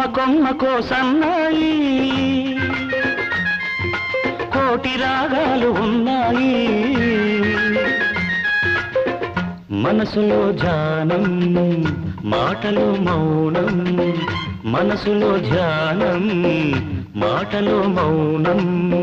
అమ్మకో సన్నాయి కోటి రాగాలు ఉన్నాయి. మనసులో ధ్యానం మాటలో మౌనం. మనసులో ధ్యానం మాటలో మౌనం.